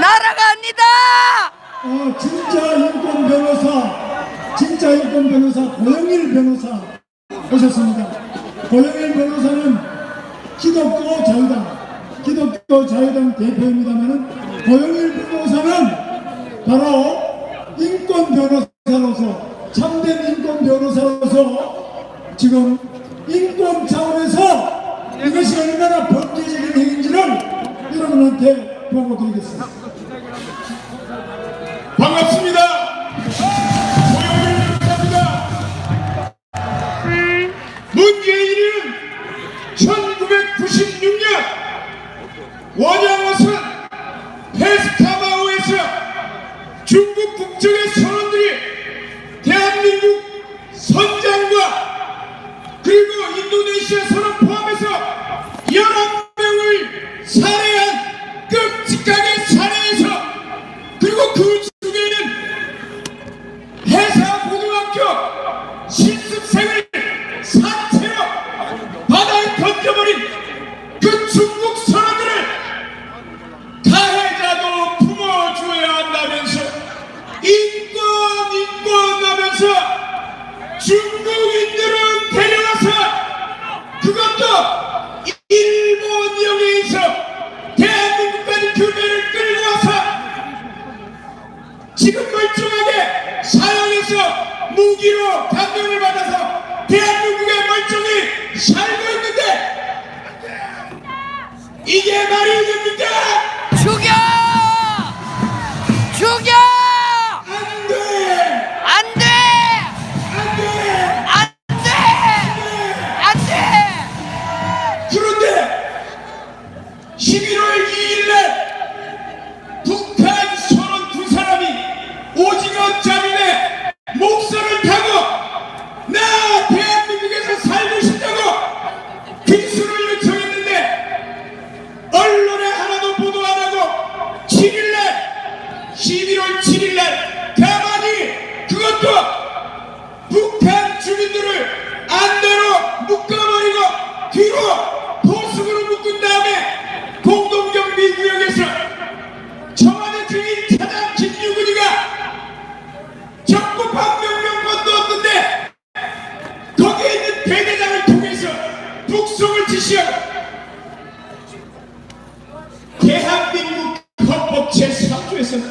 날아갑니다. 어, 진짜 인권 변호사, 진짜 인권 변호사 고영일 변호사 오셨습니다. 고영일 변호사는 기독교 자유당, 기독교 자유당 대표입니다만은 고영일 변호사는 바로 인권 변호사로서 참된 인권 변호사로서 지금 인권 차원에서 이것이 얼마나 범죄적인 행위인지를 여러분한테 보고 드리겠습니다. 반갑습니다. 대한민국 헌법 제3조에서는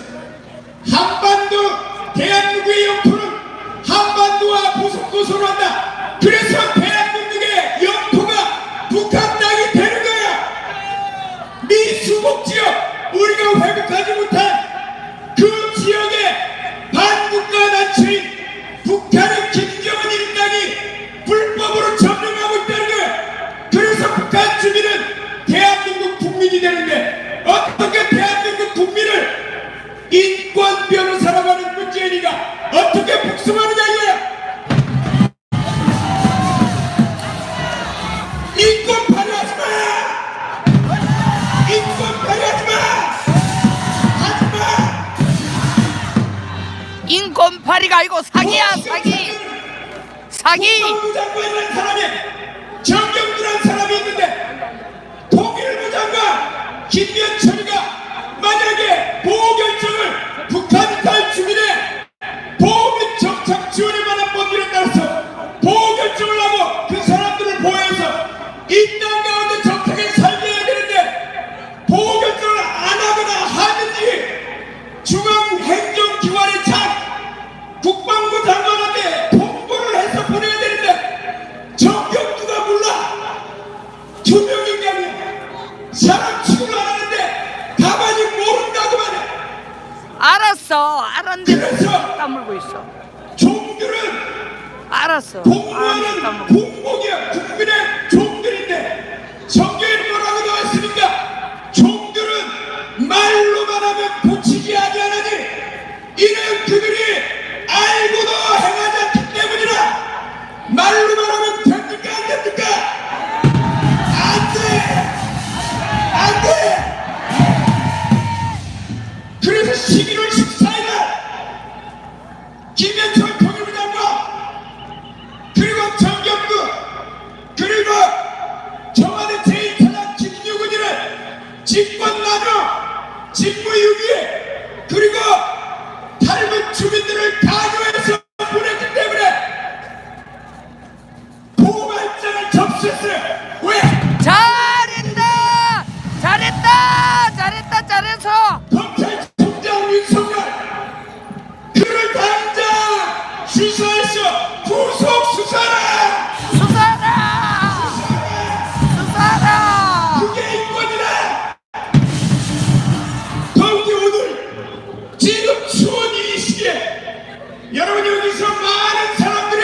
한반도 대한민국의 영토는 한반도와 보석도서로 한다. 그래서 대한민국의 영토가 북한 땅이 되는 거야. 미수복 지역 우리가 회복하지 못한 그 지역의 반국가 단체인 북한의 김정은 일당이 불법으로 점령하고 있다는 거야. 그래서 북한 주민은 대한민국 국민이 되는데 어떻게 대한민국 국민을 인권 변호사라고 하는 문재인이가 어떻게 북송하느냐 이거야 인권 발휘하지 마! 인권 발휘하지 마! 하지 마! 인권 파리가 아니고 사기야 사기. 사기. 국방부 장관이라는 사람이 정경두라는 사람이 있는데 김현철이가 만약에 보호 결정을 북한 탈 있어. 종교는 알았어. 공부하는 아, 공복이야 국민의 직무유기 그리고 닮은 주민들을 강요 여러분 여기서 많은 사람들이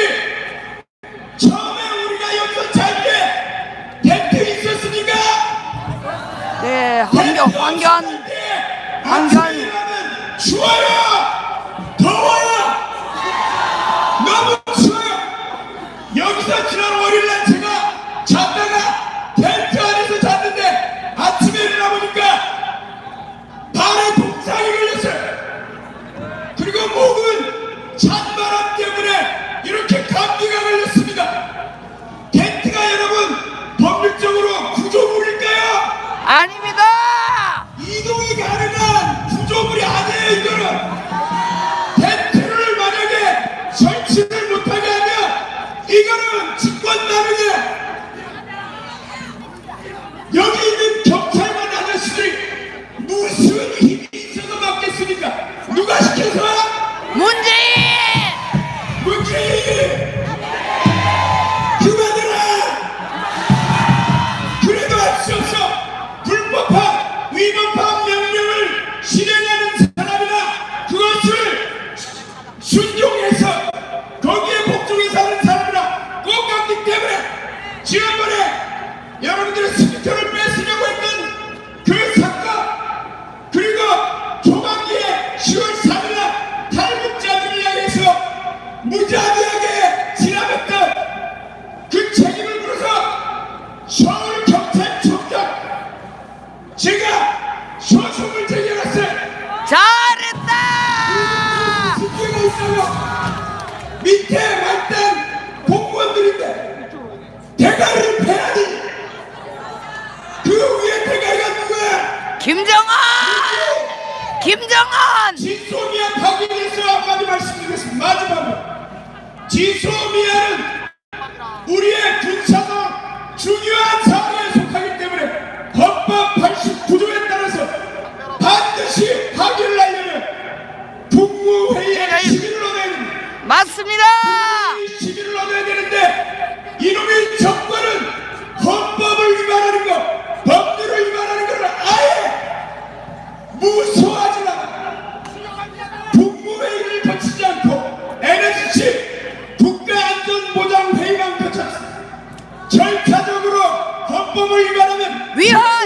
처음에 우리가 여기서 잘때 텐트 있었습니까? 네 환경 환경 환경 좋아요. Anime Jimbo! 김정은 진소미아 벽이 될수록 한마디 말씀드리겠습니다. 마지막으로 진소미아는 우리의 군사상 중요한 사항에 속하기 때문에 헌법 89조에 따라서 반드시 파기를 하려면 국무회의에 시민으로 내는 맞습니다. We are.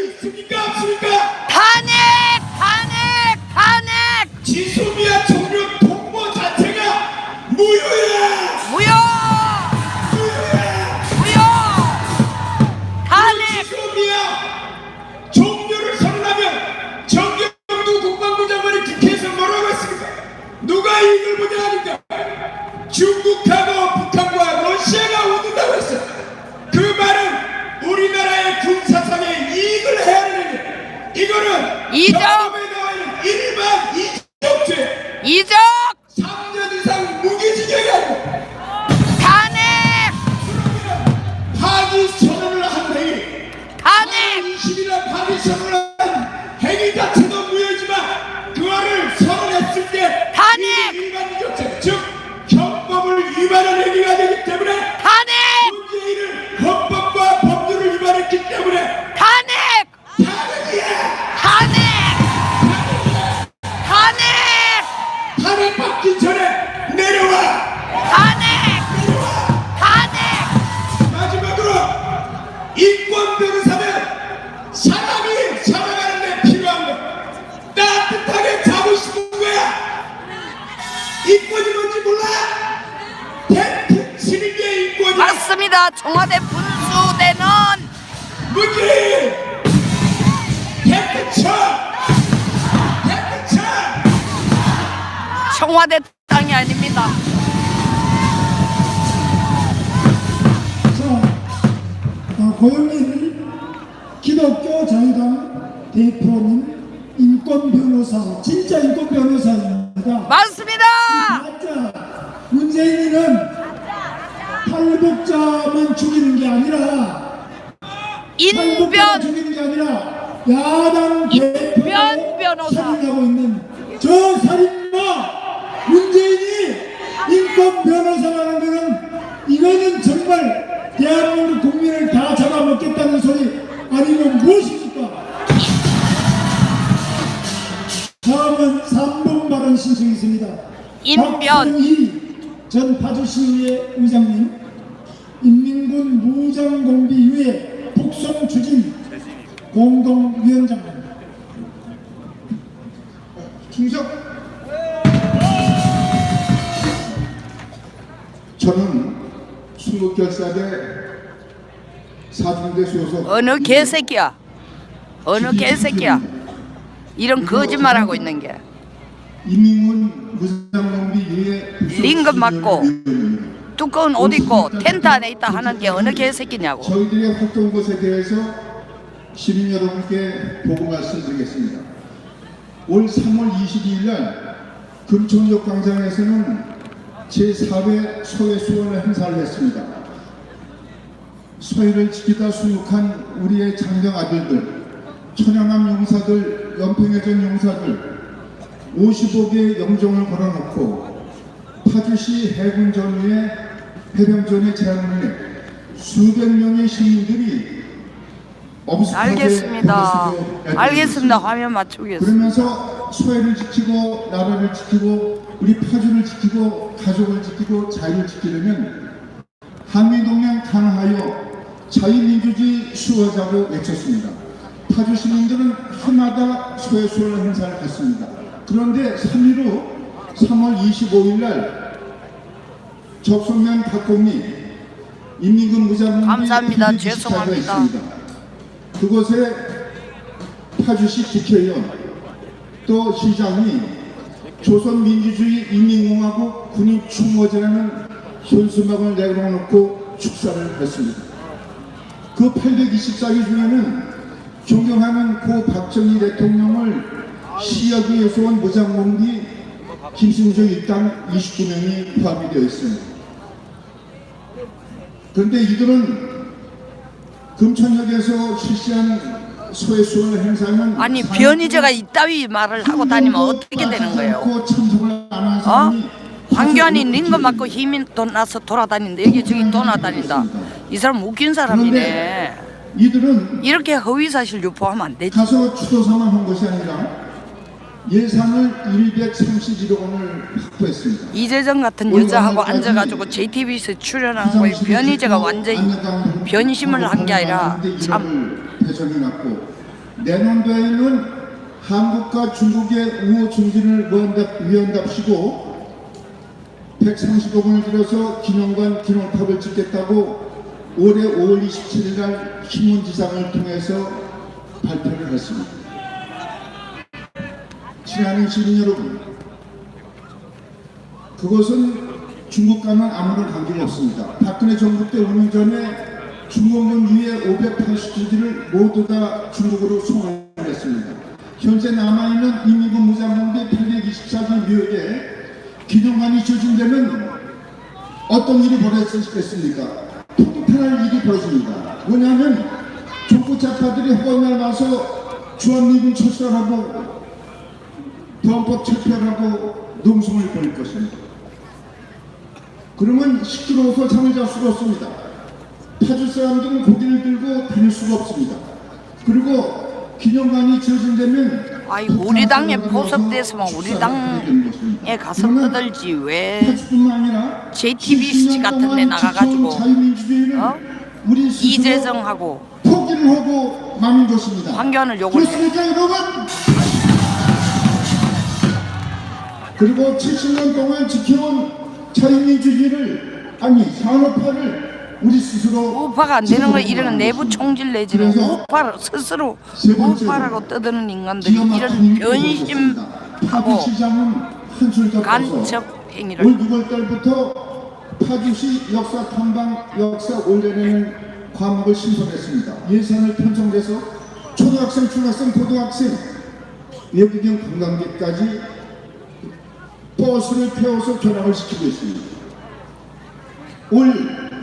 Então... 청와대 분수대는 쳐 텐트 쳐 청와대 땅이 아닙니다. 자, 아, 고영일 기독교 자유당 대표님 인권 변호사, 진짜 인권 변호사입니다. 맞습니다. 맞자. 문재인이는 탈북자만 죽이는 게 아니라 인변 죽이는 게 아니라 야당 인변 변호사. 살인하고 있는 저 살인마 문재인이 인권 변호사라는 거는 이거는 정말 대한민국 국민을 다 잡아먹겠다는 소리 아니면 무엇입니까? 다음은 3분 발언 신청있습니다. 인변. 전 파주시의회 의장님 인민군 무장공비위회 북송 추진 공동위원장님 충성! 저는 순국결사대 사중대 소속 어느 개새끼야? 어느 개새끼야? 이런 거짓말하고 있는 게. 링건 맞고 두꺼운 옷 입고 텐트 안에 있다 하는 게 어느 개새끼냐고. 저희들의 활동 것에 대해서 시민 여러분께 보고 말씀드리겠습니다. 올 3월 22일 날 금천역 광장에서는 제4회 소외 수원을 행사를 했습니다. 소외를 지키다 수육한 우리의 장병 아들들, 천양함 용사들, 연평해전 용사들 55개의 영종을 걸어놓고 파주시 해군 전후의 해병전의 해 수백 명의 시민들이 알겠습니다. 알겠습니다. 화면 맞추겠습니다. 그러면서 소외를 지키고 나라를 지키고 우리 파주를 지키고 가족을 지키고 자유를 지키려면 한미동맹 강화하여 자유민주주의 수호자고 외쳤습니다. 파주 시민들은 해마다 소외수월 행사를 했습니다. 그런데 3일 후 3월 25일 날 접선면 각공리 인민군 무장군이 감사합니다. 죄송합니다. 있습니다. 그곳에 파주시 국회의원 또 시장이 조선민주주의 인민공화국 군인 추모제라는 현수막을 내걸어놓고 축사를 했습니다. 그 824개 중에는 존경하는 고 박정희 대통령을 위해서 온 무장공비 김승조 일당 29명이 포함이 되어 있습니다. 그런데 이들은 금천역에서 실시한 소외수월 행사는 아니 변희재가 이따위 말을 하고 다니면 어떻게 되는 거예요? 어? 황교안이 링거 맞고 힘이 돈 나서 돌아다닌다. 여기 저기 돌아다닌다. 이 사람 웃긴 사람이네. 이들은 이렇게 허위사실 유포하면 안 되지. 가서 추도사만 한 것이 아니라 예산을 131억 원을 확보했습니다. 이재정 같은 여자하고 앉아가지고 JTBC에 출연한 거에 변희재가 완전히 변심을 한 게 아니라 참 배정해 놨고 내년도에는 한국과 중국의 우호 증진을 위원답, 위원답시고 130억 원을 들여서 기념관 기념탑을 짓겠다고 올해 5월 27일 날 신문지상을 통해서 발표를 했습니다. 친하는 시민 여러분, 그것은 중국과는 아무런 관계가 없습니다. 박근혜 정부 때 5년 전에 중공군 위에 580주지를 모두 다 중국으로 송환했습니다. 현재 남아있는 인민군 무장공대 824기 묘역에 기념관이 조진되면 어떤 일이 벌어졌겠습니까? 통탄할 일이 벌어집니다. 뭐냐면 정부 좌파들이 허가날 와서 주한미군 철수하고 보안법 철폐하고 농성을 벌일 것입니다. 그러면 시끄러워서 잠을 잘 수가 없습니다. 파주 사람들은 고개를 들고 다닐 수가 없습니다. 그리고 기념관이 지어진다면 아이 우리 당에 포섭됐으면 우리 당에 가서 떠들지 왜 JTBC 70년 같은 데 나가가지고, 어? 이재정하고 포기를 하고 마는 것입니다. 황교안을 욕을 해. 그렇습니까 여러분? 그리고 70년 동안 지켜온 자유민주주의를 아니 산업화를 우리 스스로 우파가 안 되는 거 지켜내고 이런 내부. 총질 내지는 우파 스스로 우파라고 떠드는 인간들이 기가 이런 변심하고 간첩 올 행위를 6월달부터 파주시 역사 탐방 역사 올려내는 과목을 신설했습니다. 예산을 편성돼서 초등학생, 중학생, 고등학생, 외국인 관광객까지 버스를 태워서 견학을 시키고 있습니다. 올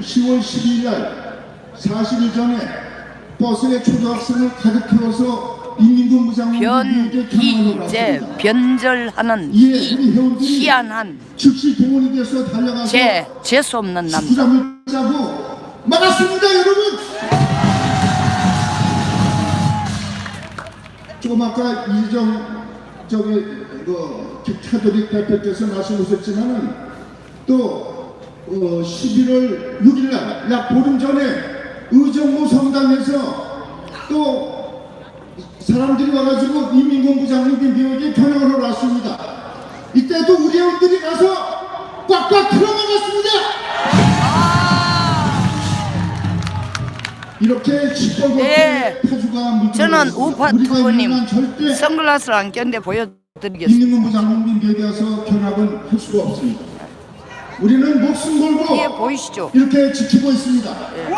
10월 12일 날 40일 전에 버스에 초등학생을 가득 태워서 인민군 무장군에게 변희제 왔습니다. 변절하는 이에 이 희한한 즉시 동원이 돼서 달려가서 제 재수 없는 남자 짜고 막았습니다 여러분 조금 아까 이정 저기 그 카톨릭 대표께서 말씀하셨지만은 또 어, 11월 6일 날 약 보름 전에 의정부 성당에서 또 사람들이 와가지고 이민군 부장님 변형을 하러 왔습니다. 이때도 우리 회원들이 가서 꽉꽉 틀어막았습니다. 이렇게 시뻘겋게 네. 파주가 저는. 우파 투보님 인민은 절대 선글라스를 안 꼈는데 보여 드리겠습니다 묘역에 가서 견학은 할 수가 없습니다. 우리는 목숨 걸고 뒤에 보이시죠? 이렇게 지키고 있습니다. 그리고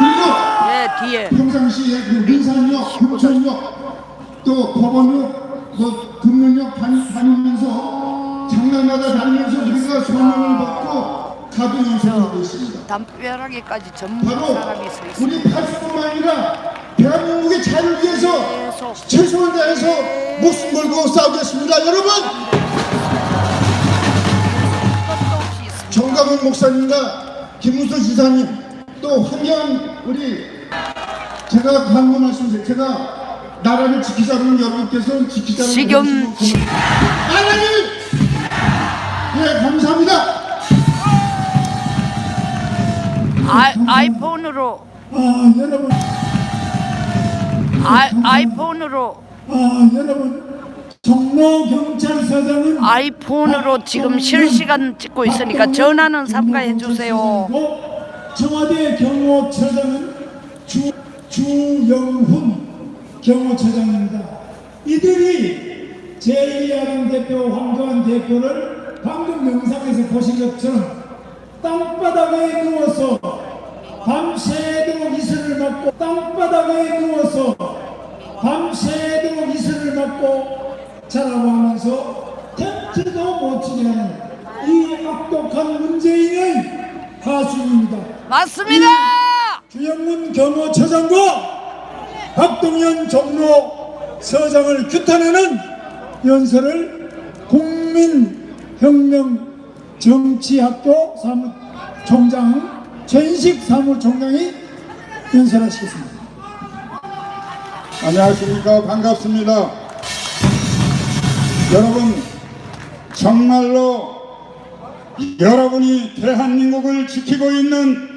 예 뒤에 평상시에 그 민산역, 금천역, 또 법원역, 뭐 금문역 다니- 다니면서 장난마다 다니면서 우리가 소명을 받고 가도 연습하고 있습니다. 담벼락에까지 전문 사람이 서 있습니다 우리 파주뿐만 아니라 대한민국의 자유를 위해서 최선을 다해서 목숨 걸고 싸우겠습니다. 여러분 정강훈 목사님과 김문수 지사님 또 환경 우리 제가 광고 말씀드릴게요. 제가 나라를 지키자는 여러분께서 지키자는 지금 나라를 예 감사합니다. 아, 아이폰으로 아 여러분 아, 아이폰으로 아 여러분 종로 경찰서장은 아이폰으로 지금 실시간 찍고 있으니까 전화는 삼가해 주세요. 청와대 경호처장은 주, 주영훈 경호처장입니다. 이들이 제1야당 대표 황교안 대표를 방금 영상에서 보신 것처럼 땅바닥에 누워서 밤새도록 이슬을 맞고 땅바닥에 누워서 밤새도록 이슬을 맞고 자라고 하면서 텐트도 못 치게 하는 이 악독한 문재인의 하수입니다. 맞습니다. 주영문 경호처장과 박동현 종로서장을 규탄하는 연설을 국민혁명 정치학교 사무총장 최인식 사무총장이 연설하시겠습니다. 안녕하십니까. 반갑습니다. 여러분 정말로 여러분이 대한민국을 지키고 있는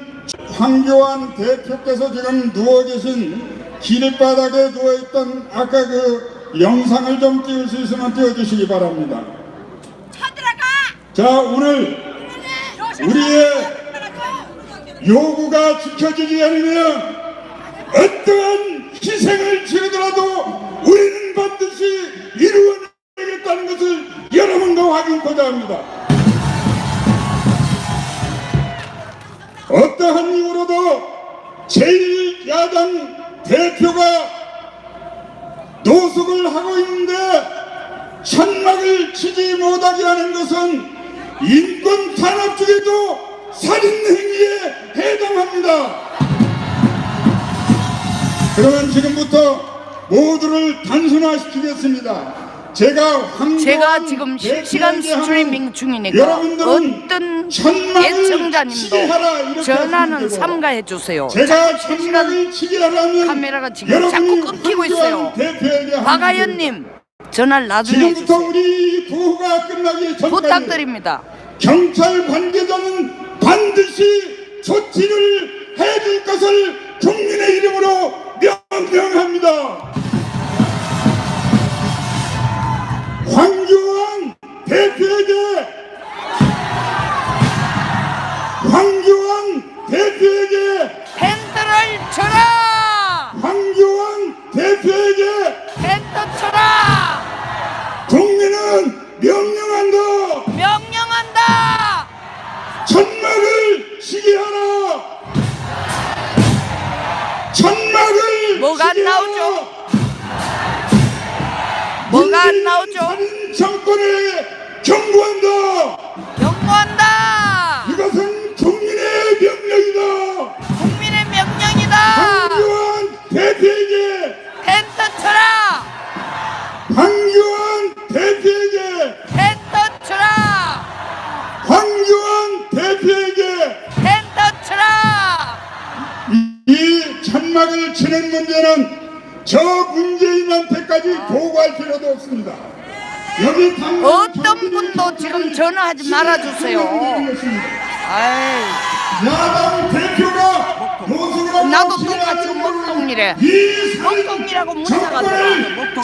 황교안 대표께서 지금 누워 계신 길바닥에 누워 있던 아까 그 영상을 좀 띄울 수 있으면 띄워주시기 바랍니다. 자 오늘 우리의 요구가 지켜지지 않으면 어떠한 희생을 치르더라도 우리는 반드시 이루어내겠다는 것을 여러분과 확인코자 합니다. 어떠한 이유로도 제1야당 대표가 노숙을 하고 있는데 천막을 치지 못하게 하는 것은 인권 탄압 중에도 살인 행위에 해당합니다. 그러면 지금부터 모두를 단순화시키겠습니다. 제가 제가 지금 실시간 스트리밍 중이니까 여러분들은 어떤 이렇게 전화는 삼가해 주세요. 제가 하라면 카메라가 지금 자꾸 끊기고 있어요. 박아연님 전화를 나중에 지금부터 해주세요. 우리 구호가 끝나기 전까지 부탁드립니다. 경찰 관계자는 반드시 조치를 해줄 것을 국민의 이름으로 명령합니다. 황교안 치는 문제는 저 문재인한테까지 보고할 필요도 없습니다. 여기 어떤 분도 지금 전화하지 말아주세요. 야당 대표가 나도 똑같이 목동이래. 목동이라고 문자가 들어와요, 목동.